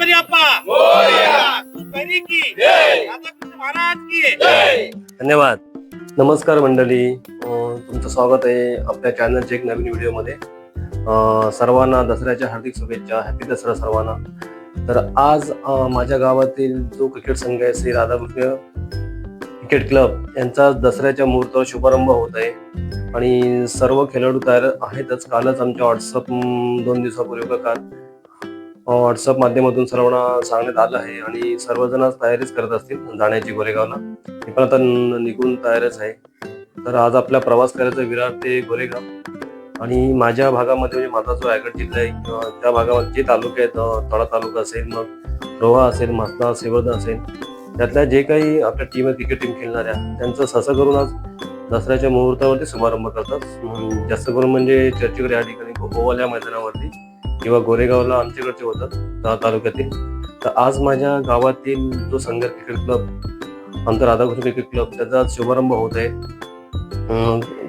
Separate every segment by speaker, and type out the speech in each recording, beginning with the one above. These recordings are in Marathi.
Speaker 1: गणपती बाप्पा
Speaker 2: धन्यवाद। नमस्कार मंडळी. तुमचं स्वागत आहे आपल्या चॅनलच्या एक नवीन व्हिडिओमध्ये. सर्वांना दसऱ्याच्या हार्दिक शुभेच्छा. हॅपी दसरा सर्वांना. तर आज माझ्या गावातील जो क्रिकेट संघ आहे श्री राधाकृष्ण क्रिकेट क्लब यांचा दसऱ्याच्या मुहूर्तावर शुभारंभ होत आहे. आणि सर्व खेळाडू तयार आहेतच. कालच आमच्या व्हॉट्सअप दोन दिवसापूर्वी का काल व्हॉट्सअप माध्यमातून सर्वांना सांगण्यात आलं आहे आणि सर्वजण तयारीच करत असतील जाण्याची गोरेगावला. मी पण आता निघून तयारच आहे. तर आज आपला प्रवास करायचा विरार ते गोरेगाव. आणि माझ्या भागामध्ये म्हणजे माझा जो रायगड जिल्हा आहे किंवा त्या भागामध्ये जे तालुके आहेत तळा तालुका असेल मग रोहा असेल मस्ता सेवर्धन असेल त्यातल्या जे काही आपल्या टीम आहे क्रिकेट टीम खेळणाऱ्या त्यांचं ससं करून आज दसऱ्याच्या मुहूर्तावरती शुभारंभ करतात. जास्त करून म्हणजे चर्चेकडे या ठिकाणी गोवाल्या मैदानावरती किंवा गोरेगावला आमच्याकडचे होतात दहा तालुक्यातील. तर आज माझ्या गावातील जो संघ क्रिकेट क्लब आमचा राधाकृष्ण क्रिकेट क्लब त्याचा शुभारंभ होत आहे.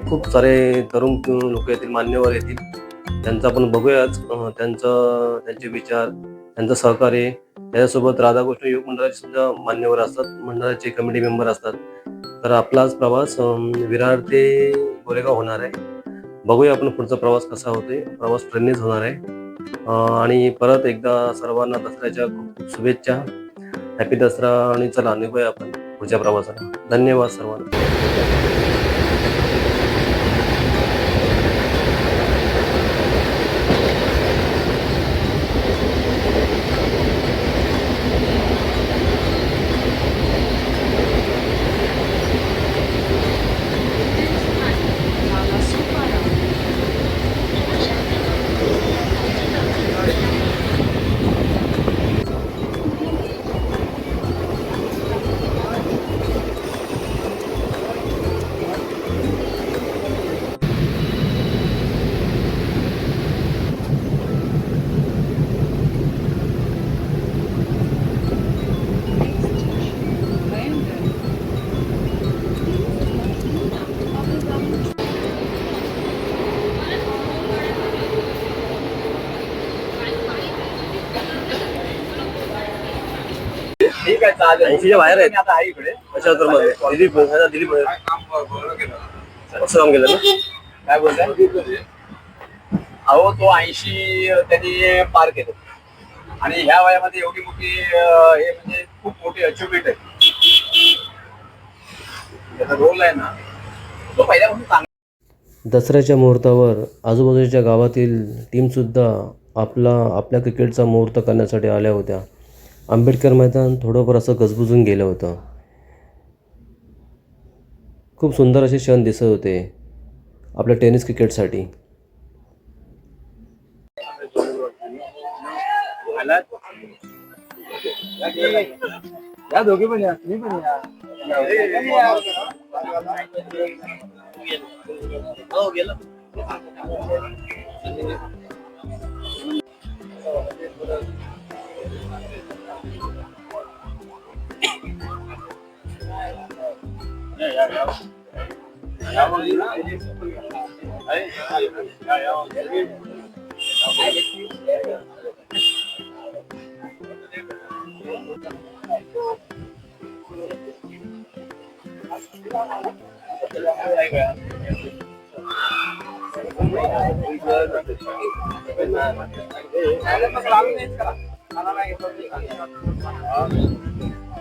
Speaker 2: खूप सारे तरुण लोक येतील मान्यवर येतील. त्यांचं आपण बघूयाच. त्यांचं त्यांचे विचार त्यांचं सहकार्य. त्याच्यासोबत राधाकृष्ण युवक मंडळाचे सुद्धा मान्यवर असतात मंडळाचे कमिटी मेंबर असतात. तर आपलाच प्रवास विरार ते गोरेगाव होणार आहे. बघूया आपण पुढचा प्रवास कसा होतोय. प्रवास ट्रेननेच होणार आहे. आणि परत एकदा सर्वांना दसऱ्याच्या खूप खूप शुभेच्छा. हॅपी दसरा आणि चला निघूया आपण पुढच्या प्रवासाला. धन्यवाद सर्वांना. ऐंशीच्या बाहेर आहेत.
Speaker 1: मी आता आहे इकडे.
Speaker 2: कशा तर मध्ये दिलीप हा, दिलीप असं काम केलं ना.
Speaker 1: काय बोलताय? अहो तो ऐंशी त्यांनी पार केलं. आणि ह्या वयामध्ये एवढी मोठी हे म्हणजे खूप मोठी अचिव्हमेंट आहे. त्याचा रोल आहे ना. तो पहिल्यापासून चांगला
Speaker 2: दसऱ्याच्या मुहूर्तावर आजूबाजूच्या गावातील टीमसुद्धा आपला आपल्या क्रिकेटचा मुहूर्त करण्यासाठी आल्या होत्या. आंबेडकर मैदान थोडंफार असं गजबजून गेलं होतं. खूप सुंदर असे क्षण दिसत होते आपल्या टेनिस क्रिकेटसाठी.
Speaker 1: या दोघे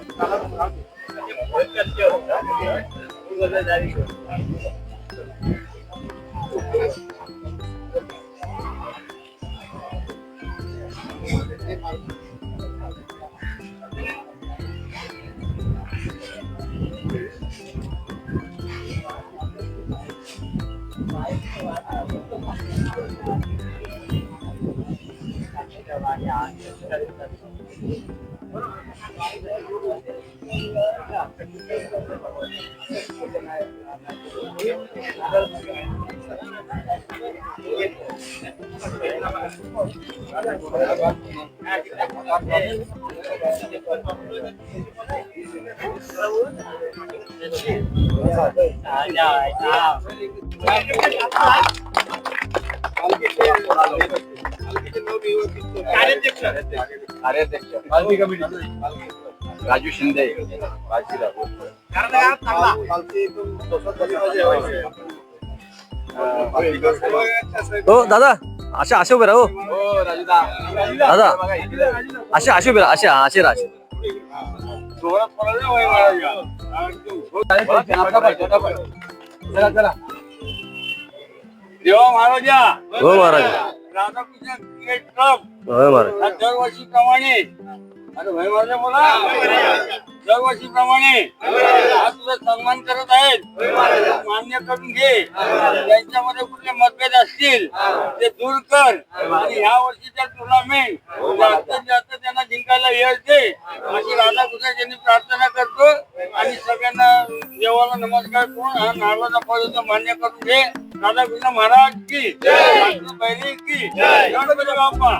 Speaker 1: पण या तुम्ही पण या हो गेलं कार्याध्यक्ष कार्याध्यक्ष राजू शिंदे. बाजीराव.
Speaker 2: हो दादा अशा अशा उभे राहा हो.
Speaker 1: हो
Speaker 2: दादा.
Speaker 1: इकडे.
Speaker 2: असे असे उभे राहा असे असे राहा असे.
Speaker 3: महाराजा.
Speaker 2: हो महाराज. हो महाराज.
Speaker 3: हा दरवर्षी प्रमाणे अरे भाई माझ्या मुला दरवर्षी प्रमाणे हा तुझा सन्मान करत आहेत. मान्य करून घे. त्यांच्यामध्ये कुठले मतभेद असतील ते दूर कर. आणि ह्या वर्षीच्या टुर्नामेंट जास्तीत जास्त त्यांना जिंकायला यश दे. अशी राधाकृष्ण यांनी प्रार्थना करतो. आणि सगळ्यांना देवाला नमस्कार करून हा नारळाचा पदार्थ मान्य करून घे. राधाकृष्ण महाराज की बैरी की. बाप्पा.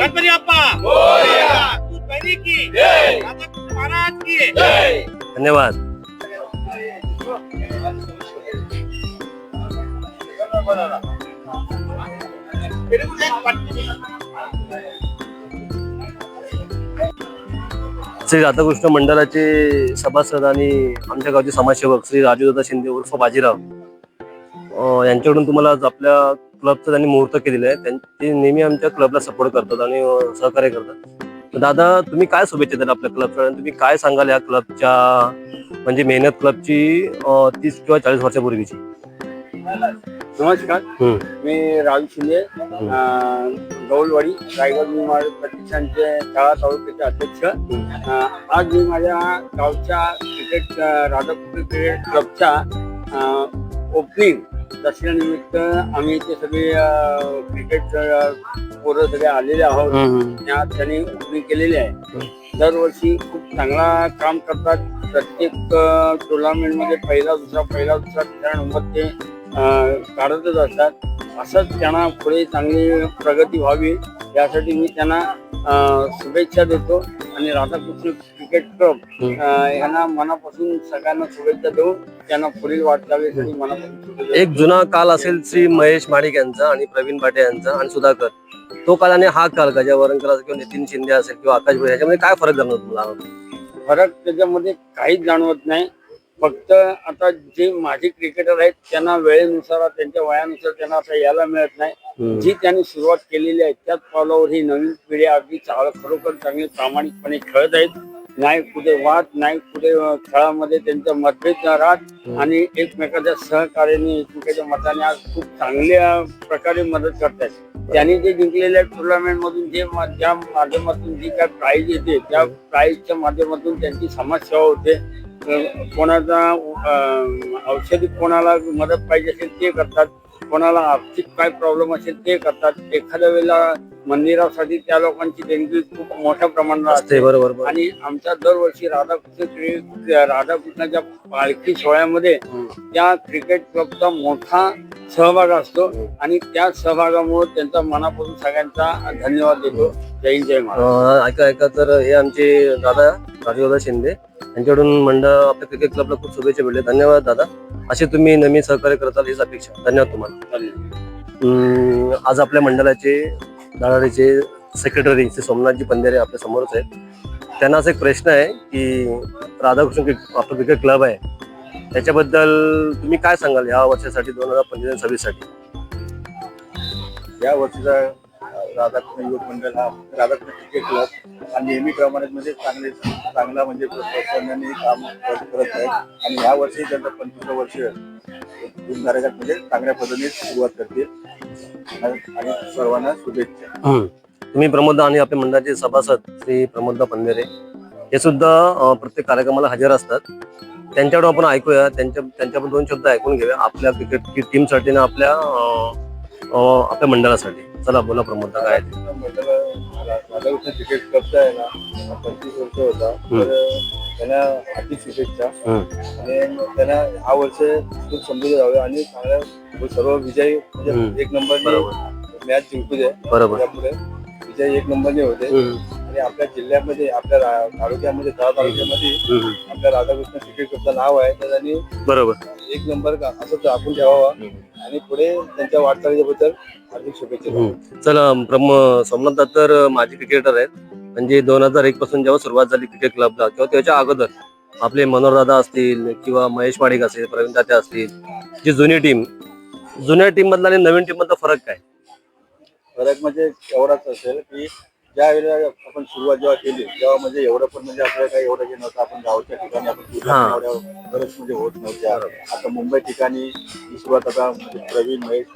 Speaker 3: गणपती बाप्पा की
Speaker 2: धन्यवाद. श्री राधाकृष्ण मंडळाचे सभासद आणि आमच्या गावचे समाजसेवक श्री राजूदादा शिंदे उर्फ बाजीराव यांच्याकडून तुम्हाला आपल्या क्लबचं त्यांनी मुहूर्त केलेलं आहे. त्यां- ते नेहमी आमच्या क्लबला सपोर्ट करतात आणि सहकार्य करतात. दादा तुम्ही काय शुभेच्छा द्याल आपल्या क्लबच्या आणि तुम्ही काय सांगाल या क्लबच्या म्हणजे मेहनत क्लबची तीस किंवा चाळीस वर्षापूर्वीची?
Speaker 3: नमस्कार. मी राजू शिंदे गौलवाडी रायगड मी प्रतिष्ठानचे शाळा तालुक्याचे अध्यक्ष. आज मी माझ्या गावच्या क्रिकेट राधाकृष्ण क्रिकेट क्लबच्या ओपनिंग दसऱ्यानिमित्त आम्ही ते सगळे क्रिकेट पोरं सगळे आलेले आहोत. त्या त्यांनी ओपनिंग केलेली आहे. दरवर्षी खूप चांगला काम करतात. प्रत्येक टुर्नामेंटमध्ये पहिला दुसरा पहिला दुसरा तिसरा नंबर ते काढतच असतात. असंच त्यांना पुढे चांगली प्रगती व्हावी. यासाठी मी त्यांना शुभेच्छा देतो. आणि राधाकृष्ण अं, यांना मनापासून सगळ्यांना शुभेच्छा देऊन त्यांना पुढील वाटचालीसाठी मनापासून
Speaker 2: एक जुना काल असेल श्री महेश माडिक यांचा आणि प्रवीण पाटे यांचा आणि सुधाकर. तो काल आणि हा काल गजा वरणकर असेल किंवा नितीन शिंदे असेल किंवा आकाश भोये याच्यामध्ये काय फरक जाणवतो तुम्हाला?
Speaker 3: फरक त्याच्यामध्ये काहीच जाणवत नाही. फक्त आता जे माझे क्रिकेटर आहेत त्यांना वेळेनुसार त्यांच्या वयानुसार त्यांना आता यायला मिळत नाही. जी त्यांनी सुरुवात केलेली आहे त्याच पावलावर ही नवीन पिढी अगदी चांगलं खरोखर चांगली प्रामाणिकपणे खेळत आहेत. नाही कुठे वाद नाही कुठे खेळामध्ये त्यांचं मतभेद न राहत आणि एकमेकाच्या सहकार्याने एकमेकाच्या मताने आज खूप चांगल्या प्रकारे मदत करतायत. त्यांनी जे जिंकलेल्या टुर्नामेंट मधून जे ज्या माध्यमातून जी काय प्राईज येते त्या प्राईजच्या माध्यमातून त्यांची समाजसेवा होते. कोणाचा औषधी कोणाला मदत पाहिजे असेल ते करतात. कोणाला आर्थिक काय प्रॉब्लेम असेल ते करतात. एखाद्या वेळेला मंदिरासाठी त्या लोकांची देणगी खूप मोठ्या प्रमाणात असते
Speaker 2: बरोबर बरोबर.
Speaker 3: आणि आमच्या दरवर्षी राधाकृष्ण राधाकृष्णाच्या पालखी सोहळ्यामध्ये त्या क्रिकेट क्लबचा मोठा सहभाग असतो. आणि त्या सहभागामुळे त्यांचा मनापासून सगळ्यांचा धन्यवाद देतो. जय जय
Speaker 2: ऐका ऐका तर हे आमचे दादा राजूदादा शिंदे यांच्याकडून मंडळ आपल्या क्रिकेट क्लबला खूप शुभेच्छा भेटले धन्यवाद दादा. असे तुम्ही नेहमी सहकार्य करताल हीच अपेक्षा. धन्यवाद तुम्हाला. आज आपल्या मंडळाचे दलालीचे सेक्रेटरी श्री सोमनाथजी पंधेरे आपल्या समोरच आहेत. त्यांना असा एक प्रश्न आहे की राधाकृष्ण क्रिक- आपलं क्रिकेट क्लब आहे. त्याच्याबद्दल तुम्ही काय सांगाल या वर्षासाठी दोन हजार पंचवीस सव्वीससाठी
Speaker 4: या वर्षीचा राधाकृष्ण युवक मंडळ हा राधाकृष्ण क्रिकेट क्लब हा नेहमीप्रमाणे म्हणजे चांगले चांगला म्हणजे काम करत आहे. आणि ह्या वर्षी त्यांचं पंचवीस वर्ष धुमधारकात म्हणजे चांगल्या पद्धतीने सुरुवात करतील. आणि सर्वांना शुभेच्छा.
Speaker 2: तुम्ही प्रमोद आणि आपल्या मंडळाचे सभासद श्री प्रमोददा पंधेरे हे सुद्धा प्रत्येक कार्यक्रमाला हजर असतात. त्यांच्याकडून आपण ऐकूया. त्यांच्या त्यांच्याकडून दोन शब्द ऐकून घेऊया. आपल्या क्रिकेट टीमसाठी आणि आपल्या आपल्या मंडळासाठी. चला बोला प्रमोद काय आहे ते.
Speaker 4: क्रिकेट क्लबचा आहे ना पंचवीस वर्ष होता. तर त्यांना हार्दिक शुभेच्छा
Speaker 2: हम्म.
Speaker 4: आणि त्यांना हा वर्ष खूप समजून जावे आणि चांगल्या सर्व विजयी म्हणजे. एक नंबरने
Speaker 2: बरोबर.
Speaker 4: मॅच जिंकू दे
Speaker 2: बरोबर.
Speaker 4: त्यापुढे विजय एक नंबरने होते.
Speaker 2: हम्म.
Speaker 4: आणि आपल्या जिल्ह्यामध्ये आपल्या रा- तालुक्यामध्ये दहा तालुक्यामध्ये
Speaker 2: हम्म.
Speaker 4: आपल्या राधाकृष्ण क्रिकेट क्लबचं नाव आहे. तर त्यांनी
Speaker 2: बरोबर.
Speaker 4: एक नंबर का- असंच आपण ठेवावा. आणि पुढे त्यांच्या वाटचालीबद्दल हार्दिक शुभेच्छा.
Speaker 2: चला प्रम सोमनाथ तर माझे क्रिकेटर आहेत म्हणजे दोन हजार एक पासून जेव्हा सुरुवात झाली क्रिकेट क्लबला किंवा त्याच्या अगोदर आपले मनोहर दादा असतील किंवा महेश माडिक असेल प्रवीण तात्या असतील जी जुनी टीम जुन्या टीम मधला आणि नवीन टीम मधला फरक काय
Speaker 4: फरक म्हणजे एवढाच असेल की ज्या वेळेला आपण सुरुवात जेव्हा केली तेव्हा म्हणजे एवढं पण म्हणजे आपल्याला काही एवढं हे नव्हतं. आपण गावच्या ठिकाणी आपण
Speaker 2: हा.
Speaker 4: एवढ्या म्हणजे होत नव्हत्या. आता मुंबई ठिकाणी ही सुरुवात आता म्हणजे प्रवीण महेश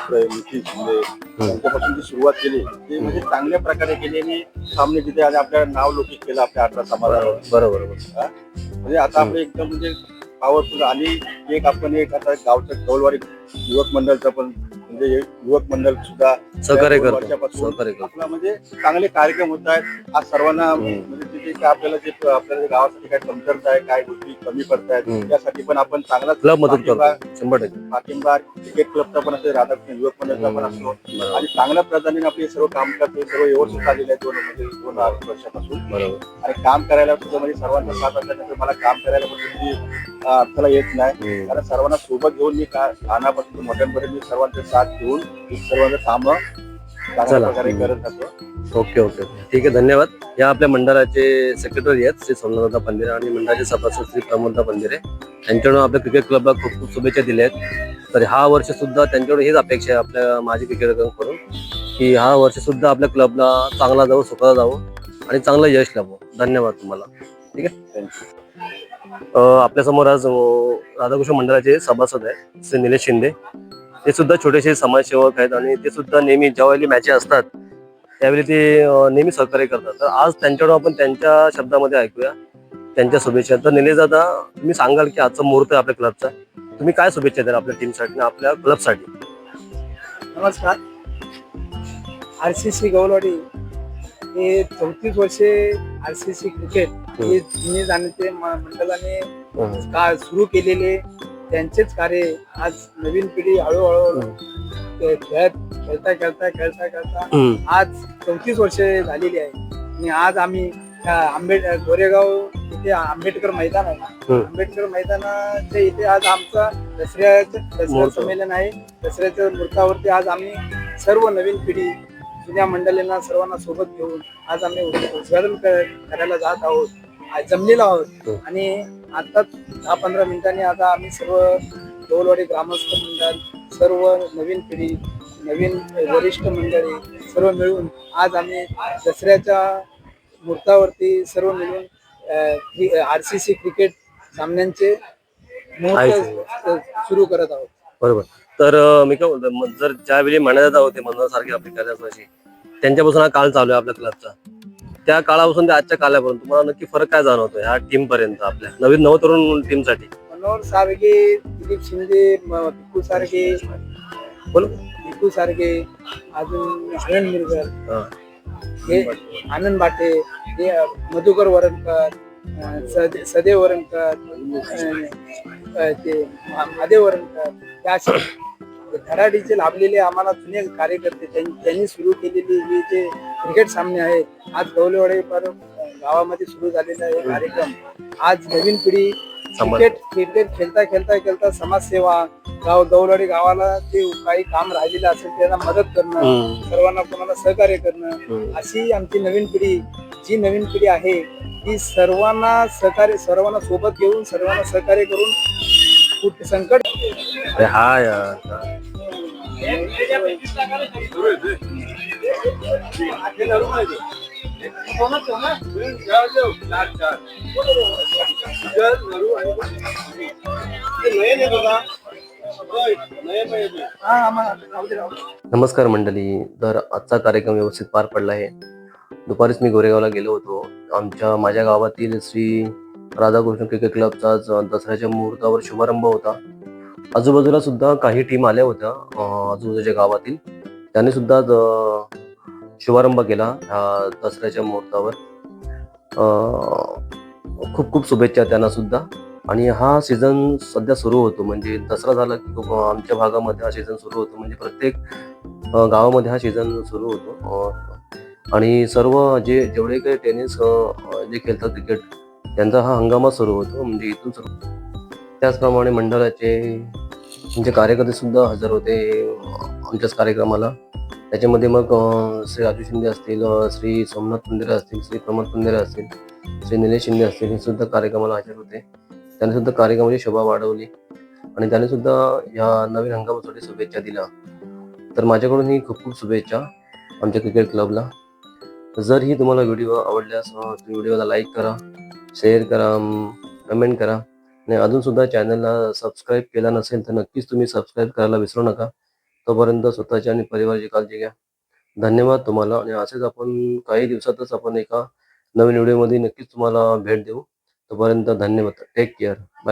Speaker 4: प्र- नितीश शिंदे. त्यांच्यापासून जी सुरुवात केली ती म्हणजे चांगल्या प्रकारे केली आणि सामने तिथे आणि आपलं नाव लोकित केलं आपल्या अठरा समाजावर.
Speaker 2: बरोबर बरोबर
Speaker 4: हा? म्हणजे आता आपलं एकदम म्हणजे पॉवरफुल आणि एक आपण एक आता गावचं कौलवारी युवक मंडळचं पण म्हणजे युवक मंडळ सुद्धा
Speaker 2: सहकार्य करतो. सहकार्य करतो.
Speaker 4: आपला म्हणजे चांगले कार्यक्रम होत आहेत. आज सर्वांना म्हणजे तिथे काय आपल्याला जे आपल्याला गावासाठी काय कमतरता आहे काय गोष्टी कमी पडतायत. त्यासाठी पण आपण चांगला
Speaker 2: क्लब मदत करतो. शंभर टक्के.
Speaker 4: पाठिंबा क्रिकेट क्लबचा पण असेल राधाकृष्ण युवक मंडळचा पण असतो. आणि चांगल्या प्रधानाने आपले सर्व काम करते सर्व व्यवस्थित आलेले आहेत दोन म्हणजे दोन वर्षापासून.
Speaker 2: बरोबर.
Speaker 4: आणि काम करायला सुद्धा म्हणजे सर्वांचा साथ असल्यानंतर मला काम करायला पण कुठली, अं, अडथळा येत नाही. कारण सर्वांना सोबत घेऊन मी का लहानापासून मोठ्यांपर्यंत मी सर्वांचा साथ घेऊन मी सर्वांचं काम चांगल्या
Speaker 2: चला.
Speaker 4: प्रकारे करत असतो
Speaker 2: ओके ओके. ठीक आहे धन्यवाद. या आपल्या मंडळाचे सेक्रेटरी आहेत श्री सोमनाथ पंदिरे आणि मंडळाचे सभासद श्री प्रमोद पंदिरे त्यांच्याकडून आपल्या क्रिकेट क्लबला खूप खूप शुभेच्छा दिल्या आहेत. तर हा वर्ष सुद्धा त्यांच्याकडून हीच अपेक्षा आहे आपल्या माझी क्रिकेटकडून की हा वर्ष सुद्धा आपल्या क्लबला चांगला जावं सुखाला जावं आणि चांगलं यश लाभो धन्यवाद तुम्हाला. ठीक आहे? अं, आपल्यासमोर आज राधाकृष्ण मंडळाचे सभासद आहेत श्री निलेश शिंदे. ते सुद्धा छोटेसे समाजसेवक आहेत आणि ते सुद्धा नेहमी ज्यावेळी मॅचेस असतात त्यावेळी ते नेहमी सहकार्य करतात. तर आज त्यांच्याकडून आपण त्यांच्या शब्दामध्ये ऐकूया. त्यांच्या शुभेच्छा. तर निलेश दादा तुम्ही सांगाल की आजचा मुहूर्त आहे आपल्या क्लबचा. तुम्ही काय शुभेच्छा द्याल आपल्या टीमसाठी आणि आपल्या क्लबसाठी
Speaker 5: नमस्कार. आर सी सी गौलवाडी हे चौतीस वर्षे आर सी सी क्रिकेट हे जुने जाणते म- मंडळाने का सुरू केलेले त्यांचेच कार्य आज नवीन पिढी हळूहळू खेळत खेळता खेळता खेळता खेळता. आज चौतीस वर्षे झालेली आहे आणि आज आम्ही आंबेड गोरेगाव इथे आंबेडकर मैदान आहे. आंबेडकर मैदानाच्या इथे आज आमचा दसऱ्याचं दसरा. संमेलन आहे दसऱ्याच्या मुहूर्तावरती आज आम्ही सर्व नवीन पिढी जुन्या मंडळींना सर्वांना सोबत घेऊन आज आम्ही उद्घाटन करायला जात आहोत. आज जमलेलो आहोत.
Speaker 2: हम्म.
Speaker 5: आणि आता दहा पंधरा मिनिटांनी आता आम्ही सर्व डोलवाडी ग्रामस्थ मंडळ सर्व नवीन पिढी नवीन वरिष्ठ मंडळी सर्व मिळून आज आम्ही दसऱ्याच्या मुहूर्तावरती सर्व मिळून आर सी सी क्रिकेट सामन्यांचे मुहूर्त सुरू करत आहोत.
Speaker 2: बरोबर. तर मी काय बोलतो जर ज्यावेळी म्हणायला होते मनोहरसारखे आपली कार्याची त्यांच्यापासून हा काळ चालू आहे आपल्या क्लबचा. त्या काळापासून ते आजच्या काळापर्यंत तुम्हाला नक्की फरक काय जाणवतो ह्या टीम पर्यंत आपल्या नवीन नवतरुण टीमसाठी
Speaker 5: मनोहर सारखे दिलीप शिंदे पिकू सारखे
Speaker 2: बोल.
Speaker 5: पिकू सारखे अजून आनंद मिरकर
Speaker 2: हा.
Speaker 5: आनंद बाटे हे मधुकर वरणकर सदे- सदेव वरणकर ते महादेव वरणकर त्या धडाडीचे लाभलेले आम्हाला जुने कार्यकर्ते त्यां- त्यांनी सुरू केलेली हे जे क्रिकेट सामने आहेत आज गवलेवाडे पर गावामध्ये सुरू झालेला हे कार्यक्रम आज नवीन पिढी क्रिकेट क्रिकेट खेळता खेळता खेळता समाजसेवा गाव गवलवाडी गावाला ते काही काम राहिलेलं असेल त्यांना मदत करणं. सर्वांना कोणाला सहकार्य करणं. अशी आमची नवीन पिढी जी नवीन पिढी आहे ती सर्वांना सहकार्य सर्वांना सोबत घेऊन सर्वांना सहकार्य करून संकट
Speaker 2: अरे हा यार. नमस्कार मंडळी. तर आजचा कार्यक्रम व्यवस्थित पार पडला आहे. दुपारीच मी गोरेगावला गेलो होतो. आमच्या माझ्या गावातील श्री राधाकृष्ण क्रिकेट क्लबचा दसऱ्याच्या मुहूर्तावर शुभारंभ होता. आजूबाजूला सुद्धा काही टीम आल्या होत्या आजूबाजूच्या गावातील. त्यांनी सुद्धा शुभारंभ केला ह्या दसऱ्याच्या मुहूर्तावर. खूप खूप शुभेच्छा त्यांना सुद्धा. आणि हा सीझन सध्या सुरू होतो म्हणजे दसरा झाला की आमच्या भागामध्ये हा सीझन सुरू होतो म्हणजे प्रत्येक गावामध्ये हा सीझन सुरू होतो. आणि सर्व जे जेवढे काही टेनिस जे खेळतात क्रिकेट त्यांचा हा हंगामा सुरू होतो म्हणजे इथून सुरू. त्याचप्रमाणे मंडळाचे त्यांचे कार्यकर्ते सुद्धा हजर होते आमच्याच कार्यक्रमाला. त्याच्यामध्ये मग श्री राजू शिंदे असतील श्री सोमनाथ पुंदेरे असतील श्री प्रमोद पुंदेरे असतील श्री निलेश शिंदे असतील हे सुद्धा कार्यक्रमाला हजर होते. त्यांनी सुद्धा कार्यक्रमाची शोभा वाढवली आणि त्यांनी सुद्धा या नवीन हंगामासाठी शुभेच्छा दिल्या. तर माझ्याकडूनही खूप खूप शुभेच्छा आमच्या क्रिकेट क्लबला. जर ही तुम्हाला व्हिडिओ आवडल्यास तुम्ही व्हिडिओला लाईक करा शेअर करा कमेंट करा. आणि अजून सुद्धा चॅनलला सबस्क्राईब केला नसेल तर नक्कीच तुम्ही सबस्क्राईब करायला विसरू नका. तोपर्यंत स्वतःची आणि परिवाराची काळजी घ्या. धन्यवाद तुम्हाला आणि असेच आपण काही दिवसातच आपण एका नवीन व्हिडिओमध्ये नक्कीच तुम्हाला भेट देऊ. तोपर्यंत धन्यवाद. Take care bye